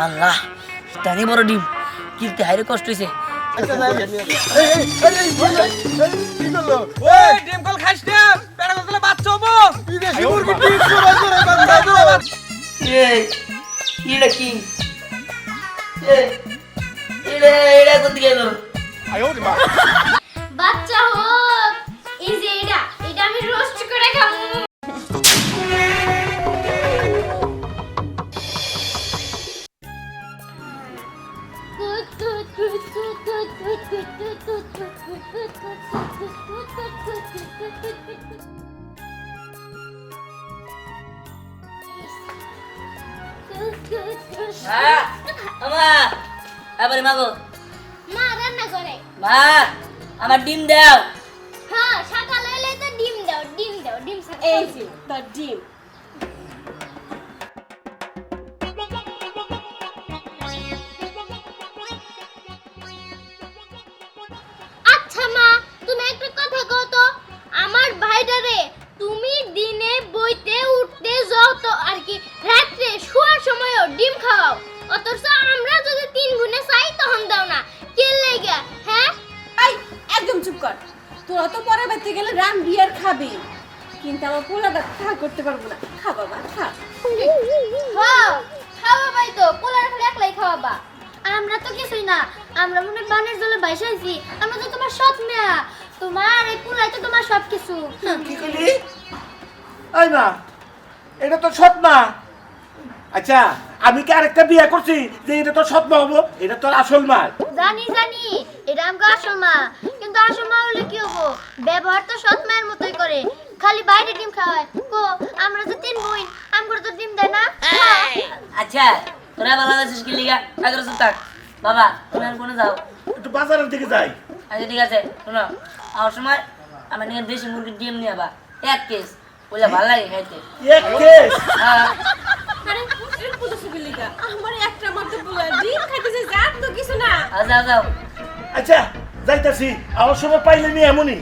আল্লাহ টানি বড় ডিম কিনতে হাইরে কষ্ট হয়েছে ডিম এটা কি এটা এটা কোন দিকে এলো বাচ্চা আবারে মাগো। মা রান্না করে। মা আমার ডিম দাও। হ্যাঁ সকাল হলে তো ডিম দাও ডিম দাও ডিম এই ডিম। দিনে বইতে উঠতে যত আর কি রাত্রে শোয়ার সময়ও ডিম খাওয়াও। অথচ আমরা যদি তিন গুণে চাই তখন দাও না। কে লেগে হ্যাঁ? আই একদম চুপ কর। তোরা তো পরে বাড়তে গেলে রাম বিয়ার খাবি। কিন্তু আমার পোলাটা খা করতে পারব না। খা বাবা খা। হ্যাঁ খাওয়াবাই তো পোলার খালি একলাই খাওয়াবা। আমরা তো কিছুই না। আমরা মনে বানের জলে বাইসাইছি আমরা তো তোমার সৎ মেয়া। তোমার এই পোলাই তো তোমার সব কিছু কি এই না এটা তো সৎ মা। আচ্ছা আমি কি আরেকটা বিয়ে করছি যে এটা তো সৎ মা হব? এটা তো আসল মা। জানি জানি এটা আমাকে আসল মা। কিন্তু আসল মা হলে কি হব? ব্যবহার তো সৎ মায়ের মতোই করে। খালি বাইরে ডিম খাওয়ায়। কো আমরা তো তিন বোন আমগুলো তো ডিম দেয় না। আচ্ছা তোরা ভালো আছিস কি লিগা? আগে চুপ থাক। বাবা তুমি আর কোনে যাও? একটু বাজারের দিকে যাই। আচ্ছা ঠিক আছে শোনো। আমার সময় আমার নিয়ে দেশি মুরগির ডিম নিয়ে বা এক কেস বলে ভালো লাগে খাইতে। এক কেস? হ্যাঁ। আরে এর পুজো সুবিলিকা আমার একটা মাত্র পোলা ডিম খাইতেছে আর তো কিছু না। আর যাও যাও। আচ্ছা যাইতাছি। আমার সময় পাইলে নি এমনই।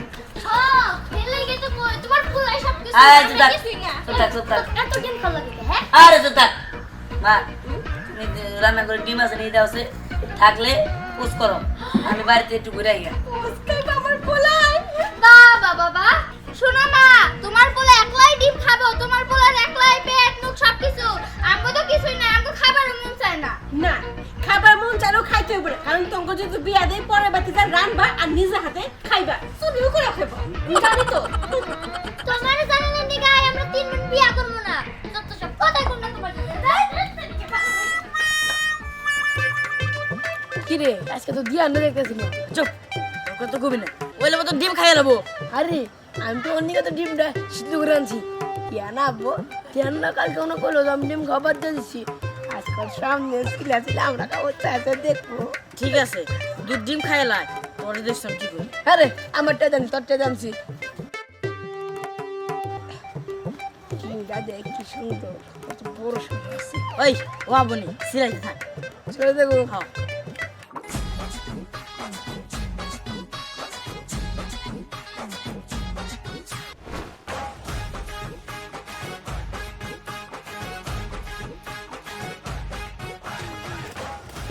হ্যাঁ? রান্না করে ডিম আছে নিয়ে দাও সে থাকলে পুষ করো। আমি বাড়িতে একটু ঘুরে আইয়া। আজকাল বাবা বাবা। শোনো মা তোমার পোলা একলাই ডিম খাব তোমার পোলার একলাই পেট মুখ সব কিছু আমগো তো কিছুই না আমগো খাবার মন চায় না। না খাবার মন চাইলেও খাইতে হবে। কারণ তোমাকে যদি বিয়া দেয় পরে বাড়তে যা রানবা আর নিজে হাতে খাইবা চুরিও করে খাইবা। জানি তো? তোমার জানালে নিগাই আমরা তিন মিনিট বিয়া করব না। যত সব কথাই কোন তোমার কিরে আজকে তো দিয়া দেখতেছি চুপ কত কবি না। ওইলে তো ডিম খাইয়া নেব আরে আমি তো অন্য তো ডিমটা? সিদ্ধ করে আনছি। কেন না আব্বো টিয়ান না কালকে কোনো করল আমি ডিম খাবার দিচ্ছি আজকাল সামনে ছিল ছিল আমরা খাব চাষে দেখব। ঠিক আছে দুধ ডিম খাইয়া লাই তোর দেখছিলাম কি করি। আরে আমারটা জানি তোরটা জানছি ডিমটা দেখ কি সুন্দর বড় সুন্দর আছে ওই ও আবনি সিলাই থাক। ছেড়ে দেখো হ্যাঁ।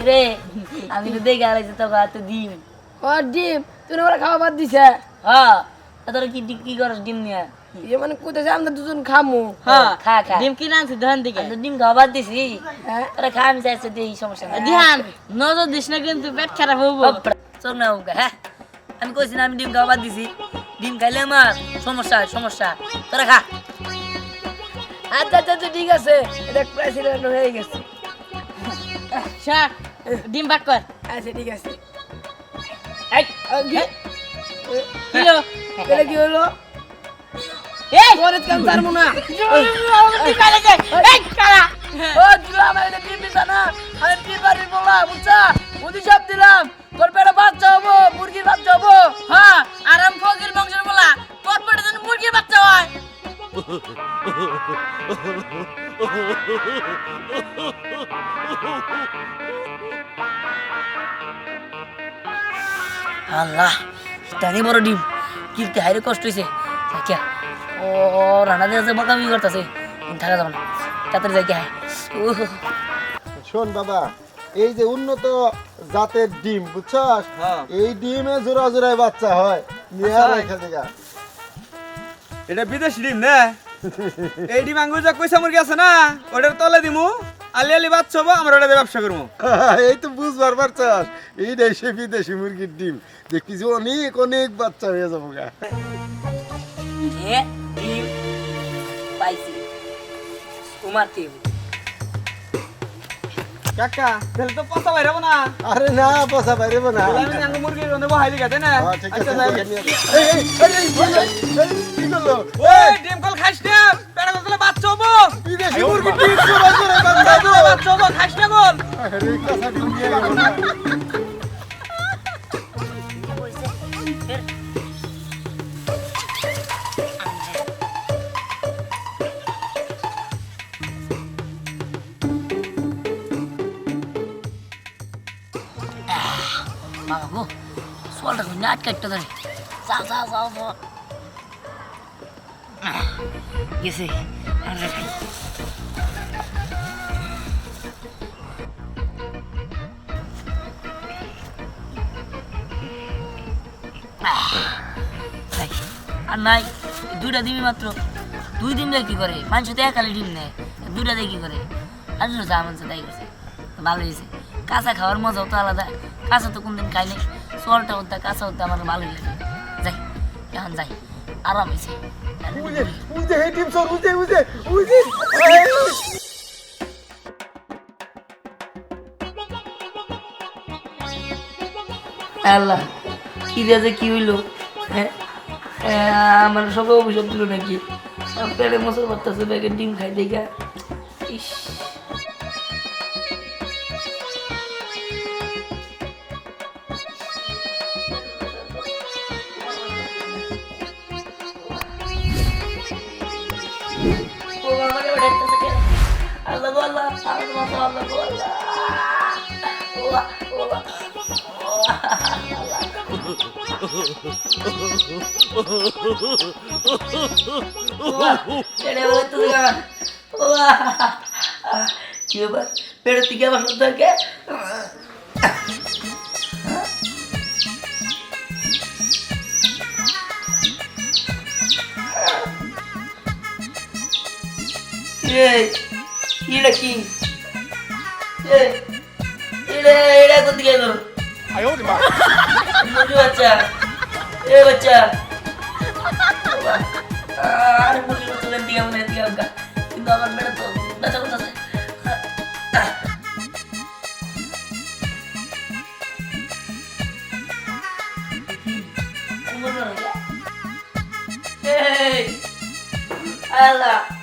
রে আমি তো দেখে আলাইছি তো ভাত ডিম। ও ডিম? তুমি ওরা খাওয়া বাদ দিছে? হ্যাঁ তোরা কি কি করস ডিম নিয়ে? এ মানে কোথায় আমরা দুজন খামু। হ্যাঁ খা খা। ডিম কিনে আনছি ধান দিকে। ডিম খাওয়া বাদ দিছি। হ্যাঁ? তোরা খা আমি চাইছি এই সমস্যা নাই। ধ্যান নজর দিস না কিন্তু পেট খারাপ হব চোখ না উকা হ্যাঁ? আমি কইছি না আমি ডিম খাওয়া বাদ দিছি। ডিম খাইলে আমার সমস্যা সমস্যা। তোরা খা। আচ্ছা আচ্ছা আচ্ছা, ঠিক আছে। এটা প্রেসিডেন্ট হয়ে গেছে। শাক। ডিম ভাগ কর আচ্ছা ঠিক আছে কি হলো এই পরে কাম পারব না এই ও দিলো আমার ডিম দিছা না আমি ডিম পারি বললাম বুঝছা আল্লাহ তানি বড় ডিম। কিনতে হাইরে কষ্ট হয়েছে ও রান্না দিয়ে আছে বকামি করতেছে থাকা যাবে না। তাড়াতাড়ি যাই হায়। শোন বাবা এই যে উন্নত জাতের ডিম বুঝছস? হ্যাঁ। এই ডিমে জোড়া জোড়ায় বাচ্চা হয়। নিয়ে আচ্ছা। দিগা এটা বিদেশ ডিম না? এই ডিম আঙ্গুর যা কইসা মুরগি আছে না ওটার তলে দিমু। আলি আলি বাচ্চা হব আমরা ওটা ব্যবসা করব এই তো বুঝবার পারছস এই দেশে বিদেশি মুরগির ডিম দেখবি যে অনেক অনেক বাচ্চা হয়ে যাব গা ডিম পাইছি তোমার টিম কাকা তাহলে তো পচা বাইরাবো না আরে না বসা বাইরে না আমি আঙ্গুর মুরগি রন্ধে বহাই দিগা না হ্যাঁ, ঠিক আছে করল ওই ডিম কল খাইস না? পেড়া কল বাচ্চা হব। বিদেশি মুরগির ডিম জোড়া জোড়ায় বাচ্চা বাচ্চা হব, বাচ্চা হব খাইস না কল? আরে কাঁচা ডিম নিয়ে গেল না। বাবা গো সোলটা নাট কাটতে ধরে। যাও যাও যাও যাও গেছে আহ, নাই, আর নাই দুইটা দিবি মাত্র। দুই দিন দিয়ে কি করে? মানুষ তো একালে ডিম নেয়। দুইটা দিয়ে কি করে? আর যা মানুষ তাই করছে। ভালো হয়েছে। কাঁচা খাওয়ার মজাও তো আলাদা। কাঁচা তো কোনদিন খাই নাই। সোয়ালটা হত্যা কাঁচা হত্যা আমার ভালো লাগে। যাই এখন যাই। আরাম হয়েছে। আল্লাহ, কি যে কি হইল হ্যাঁ? আমার সব অভিশাপ দিল নাকি? পেটে মশল বাড়তেছে ব্যাগের ডিম খাই, দেখা। ইস। আল্লাহ আল্লাহ আমার আল্লাহ আল্লাহ কি ব্যাপার পেটের থেকে আবার শুনতে এই এটা কি এটা এটা কোন গেল বাচ্চা এ বাচ্চা আর মুরগি বাচ্চা দিকে মনে দিকে আমকা কিন্তু আমার বেটা তো আম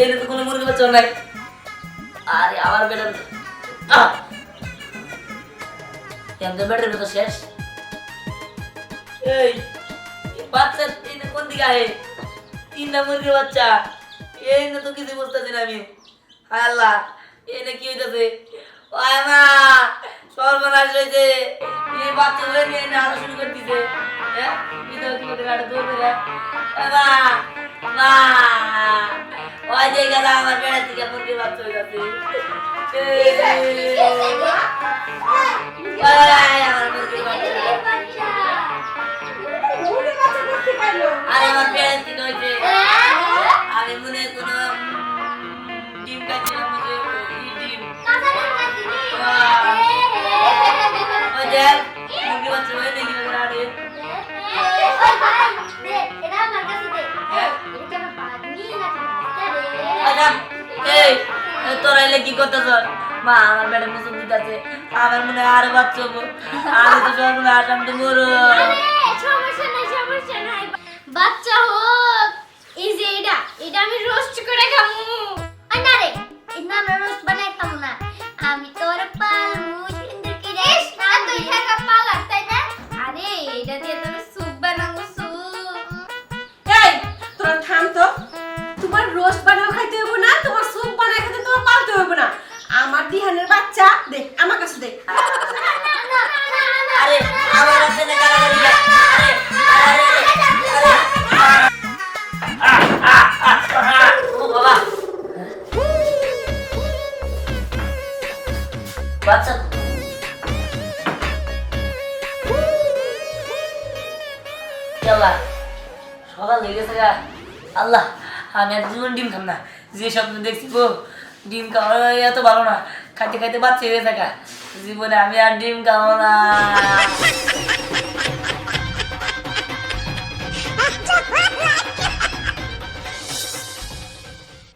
এর তো কোনো মুরগি বাচ্চা নাই। আরে আবার বেটার এমনি বেটার তো শেষ? এই বাচ্চা তিন কোন দিকে আহে? তিনটা মুরগির বাচ্চা। এই না তো কিছু বুঝতেছি না আমি। আল্লাহ এনে কি হইতাছে? মা, সর্বনাশ হয়েছে এই বাচ্চা ধরে নিয়ে এনে শুরু করে দিছে হ্যাঁ এটা কি করে গাড়ি দৌড় করে ওই যে গেলা আমার বেড়া থেকে মুরগির বাচ্চা হয়ে গেছে। আমার মুরগির বাচ্চা আরে আমার পেরেন্ট থেকে হয়েছে আমি মনে কোনো ডিম খাচ্ছিলাম মনে হয় ডিম। ওই দেখ তোরা এলে কি করতেছ? মা, আমার বেটা মুসুম দিতেছে আমার মনে হয় আরও বাচ্চা আমি তো সর্বনাশ আমি তো মরো বাচ্চা হোক। এই যে এটা এটা আমি রোস্ট করে খামু। সকাল হয়ে গেছে গা। আল্লাহ, আমি আর জীবন ডিম খাম না। যে স্বপ্ন দেখছি গো ডিম খাওয়া এত ভালো না। খাইতে খাইতে বাচ্চা হয়ে থাকা জীবনে আমি আর ডিম খাওয়া না।